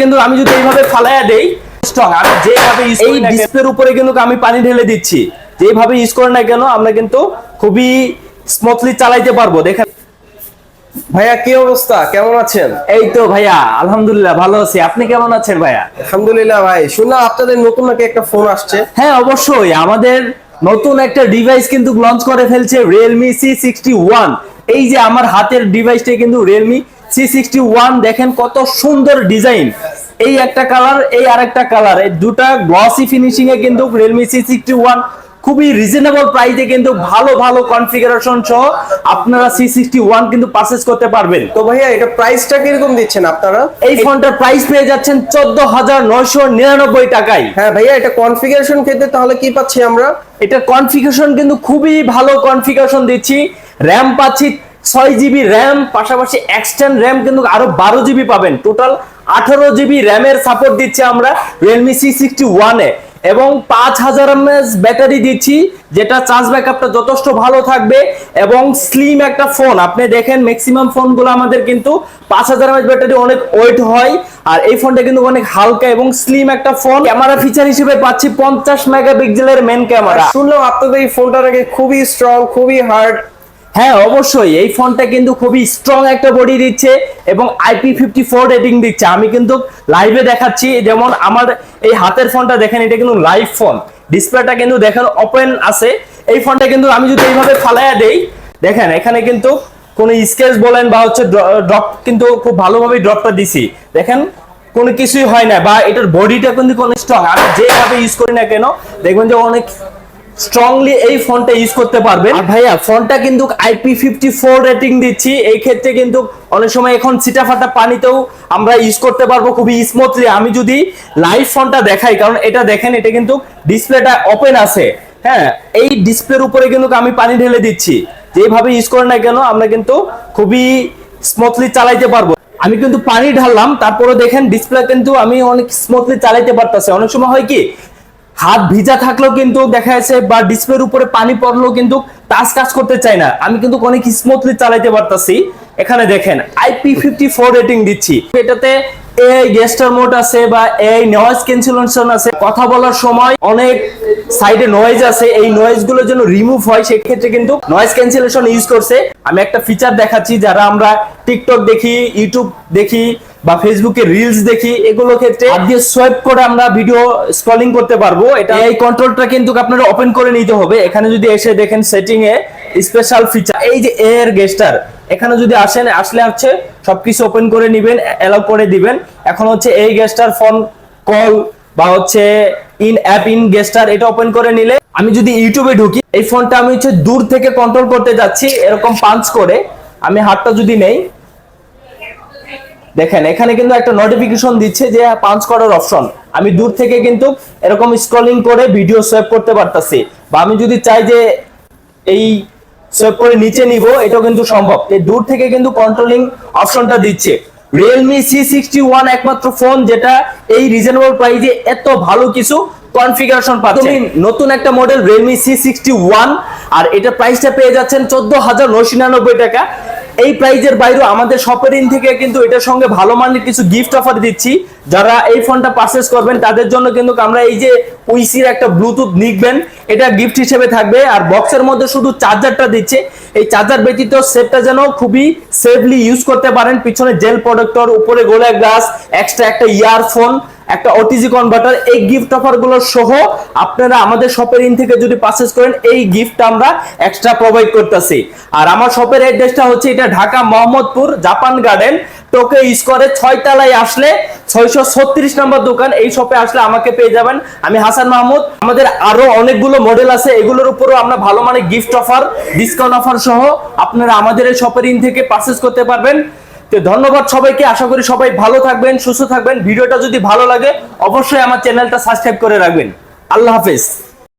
কিন্তু আমি যদি এইভাবে ফালাইয়া দেই স্ট্রং আমি যেভাবে এই ডিসপ্লের উপরে কিন্তু আমি পানি ঢেলে দিচ্ছি। যেভাবে ইউজ করেন না কেন আমরা কিন্তু খুবই স্মুথলি চালাইতে পারব। দেখেন। ভাইয়া কি অবস্থা? কেমন আছেন? এই তো ভাইয়া আলহামদুলিল্লাহ ভালো আছি। আপনি কেমন আছেন ভাইয়া? আলহামদুলিল্লাহ ভাই শুনলাম আপনাদের নতুন নাকি একটা ফোন আসছে। হ্যাঁ অবশ্যই। আমাদের নতুন একটা ডিভাইস কিন্তু লঞ্চ করে ফেলছে রিয়েলমি সি সিক্সটি ওয়ান এই যে আমার হাতের ডিভাইসটা কিন্তু রিয়েলমি সি সিক্সটি ওয়ান দেখেন কত সুন্দর ডিজাইন। এই একটা কালার এই আরেকটা কালার। এই দুটা গ্লসি ফিনিশিং এ কিন্তু রিয়েলমি সি সিক্সটি ওয়ান খুবই রিজনেবল প্রাইসে কিন্তু ভালো ভালো কনফিগারেশন সহ আপনারা সি সিক্সটি ওয়ান কিন্তু পারচেস করতে পারবেন। তো ভাইয়া এটা প্রাইসটা কীরকম দিচ্ছেন আপনারা? এই ফোনটার প্রাইস পেয়ে যাচ্ছেন চোদ্দ হাজার নয়শো নিরানব্বই টাকায়। হ্যাঁ ভাইয়া এটা কনফিগারেশন ক্ষেত্রে তাহলে কি পাচ্ছি আমরা? এটা কনফিগারেশন কিন্তু খুবই ভালো কনফিগারেশন দিচ্ছি। র্যাম পাচ্ছি ছয় জিবি র্যাম পাশাপাশি এক্সটেন্ড র্যাম কিন্তু আরও বারো জিবি পাবেন। টোটাল আঠারো জিবি র্যামের সাপোর্ট দিচ্ছে আমরা রিয়েলমি সি সিক্সটি ওয়ানে এবং পাঁচ হাজার এমএস ব্যাটারি দিচ্ছি, যেটা চার্জ ব্যাকআপটা যথেষ্ট ভালো থাকবে। এবং স্লিম একটা ফোন আপনি দেখেন ম্যাক্সিমাম ফোনগুলো আমাদের কিন্তু পাঁচ হাজার এমএস ব্যাটারি অনেক ওয়েট হয়। আর এই ফোনটা কিন্তু অনেক হালকা এবং স্লিম একটা ফোন ক্যামেরা ফিচার হিসেবে পাচ্ছি পঞ্চাশ মেগাপিক্সেলের মেন ক্যামেরা শুনলাম আপনাদের এই ফোনটা নাকি খুবই স্ট্রং খুবই হার্ড হ্যাঁ অবশ্যই। এই ফোনটা কিন্তু খুবই স্ট্রং একটা বডি দিচ্ছে এবং আইপি ফিফটি ফোর রেটিং দিচ্ছে। আমি কিন্তু লাইভে দেখাচ্ছি, যেমন আমার এই হাতের ফোনটা দেখেন, এটা কিন্তু লাইভ ফোন ডিসপ্লেটা কিন্তু দেখেন ওপেন আছে। এই ফোনটা কিন্তু আমি যদি এইভাবে ফালাইয়া দেই, দেখেন, এখানে কিন্তু কোনো স্কেচ বলেন বা হচ্ছে ড্রপ কিন্তু খুব ভালোভাবে ড্রপটা দিছি। দেখেন, কোনো কিছুই হয় না বা এটার বডিটা কিন্তু কোনো স্ট্রং আমি যেভাবে ইউজ করি না কেন, দেখবেন যে অনেক স্ট্রংলি এই ফোনটা ইউজ করতে পারবেন। আর ভাইয়া, ফোনটা কিন্তু আইপি ফিফটি ফোর রেটিং দিচ্ছি। এই ক্ষেত্রে কিন্তু অনেক সময় এখন ছিটা ফাটা পানিতেও আমরা ইউজ করতে পারব খুবই স্মুথলি আমি যদি লাইভ ফোনটা দেখাই, কারণ এটা দেখেন, এটা কিন্তু ডিসপ্লেটা ওপেন আছে। হ্যাঁ এই ডিসপ্লের উপরে কিন্তু আমি পানি ঢেলে দিচ্ছি। যেভাবে ইউজ করেন না কেন, আমরা কিন্তু খুবই স্মুথলি চালাইতে পারব। আমি কিন্তু পানি ঢাললাম, তারপরে দেখেন ডিসপ্লে কিন্তু আমি অনেক স্মুথলি চালাইতে পারতেছি। অনেক সময় হয় কি হাত ভিজা থাকলেও কিন্তু দেখা যাচ্ছে বা ডিসপ্লের উপরে পানি পড়লেও কিন্তু টাচ কাজ করতে চাই না। আমি কিন্তু অনেক স্মুথলি চালাইতে পারতাছি। এখানে দেখেন আইপি ফিফটি ফোর রেটিং দিচ্ছি। এটাতে এই গেস্টার মোড আছে বা এই নয়েজ ক্যান্সেলেশন আছে। কথা বলার সময় অনেক সাইডে নয়েজ আছে। এই নয়েজগুলো যেন রিমুভ হয়, সেক্ষেত্রে কিন্তু নয়েজ ক্যান্সেলেশন ইউজ করছে। আমি একটা ফিচার দেখাচ্ছি, যারা আমরা টিকটক দেখি ইউটিউব দেখি বা ফেসবুকে রিলস দেখি, এগুলো ক্ষেত্রে দিয়ে সোয়াইপ করে আমরা ভিডিও স্ক্রলিং করতে পারব। এটা এই কন্ট্রোলটা কিন্তু আপনারা ওপেন করে নিতে হবে। এখানে যদি এসে দেখেন সেটিং এ স্পেশাল ফিচার এই যে এয়ার গেস্টার এখানে যদি আসেন, আসলে হচ্ছে সবকিছু ওপেন করে নিবেন এলাও করে দিবেন। এখন হচ্ছে এই গেস্টার ফোন কল বা হচ্ছে ইন অ্যাপ ইন গেস্টার এটা ওপেন করে নিলে আমি যদি ইউটিউবে ঢুকি, এই ফোনটা আমি হচ্ছে দূর থেকে কন্ট্রোল করতে যাচ্ছি, এরকম পাঞ্চ করে। আমি হাতটা যদি নেই দেখেন, এখানে কিন্তু একটা নোটিফিকেশন দিচ্ছে যে পাঞ্চ করার অপশন আমি দূর থেকে কিন্তু এরকম স্ক্রলিং করে ভিডিও সেভ করতে পারতাছি। বা আমি যদি চাই যে এই সেভ করে নিচে নিব, এটাও কিন্তু সম্ভব। দূর থেকে কিন্তু কন্ট্রোলিং অপশনটা দিচ্ছে। রিয়েলমি সি সিক্সটি ওয়ান একমাত্র ফোন যেটা এই রিজনেবল প্রাইসে এত ভালো কিছু কনফিগারেশন পাচ্ছেন নতুন একটা model Realme C sixty one আর এটা প্রাইসটা পেয়ে যাচ্ছেন চোদ্দ হাজার নয়শো নিরানব্বই টাকা। এই প্রাইজের বাইরেও আমাদের শপের ইন থেকে কিন্তু এটার সঙ্গে ভালো মানের কিছু গিফট অফার দিচ্ছি। যারা এই ফোনটা পারচেস করবেন, তাদের জন্য কিন্তু আমরা এই যে উইসির একটা ব্লুটুথ নিকবেন এটা গিফট হিসেবে থাকবে। আর বক্সের মধ্যে শুধু চার্জারটা দিচ্ছে। এই চার্জার ব্যতীত সেটটা যেন খুবই সেফলি ইউজ করতে পারেন। পিছনে জেল প্রোডাক্টর উপরে গোলা গ্লাস এক্সট্রা একটা ইয়ারফোন একটা ওটিজি কনভার্টার এই গিফট অফারগুলো সহ আপনারা আমাদের শপের ইন থেকে যদি পারচেস করেন, এই গিফট আমরা এক্সট্রা প্রোভাইড করতেছি। আর আমার শপের অ্যাড্রেসটা হচ্ছে এটা ঢাকা মোহাম্মদপুর, জাপান গার্ডেন টোকে স্কোয়ারে ছয় তলায় আসলে ছয়শো ছত্রিশ নম্বর দোকান, এই শপে আসলে আমাকে পেয়ে যাবেন। আমি হাসান মাহমুদ, আমাদের আরও অনেকগুলো মডেল আছে, এগুলোর উপরও আমরা ভালো মানে গিফট অফার ডিসকাউন্ট অফার সহ আপনারা আমাদের এই শপের ইন থেকে পারচেস করতে পারবেন। তো ধন্যবাদ সবাইকে, আশা করি সবাই ভালো থাকবেন, সুস্থ থাকবেন। ভিডিওটা যদি ভালো লাগে, অবশ্যই আমার চ্যানেলটা সাবস্ক্রাইব করে রাখবেন। আল্লাহ হাফেজ।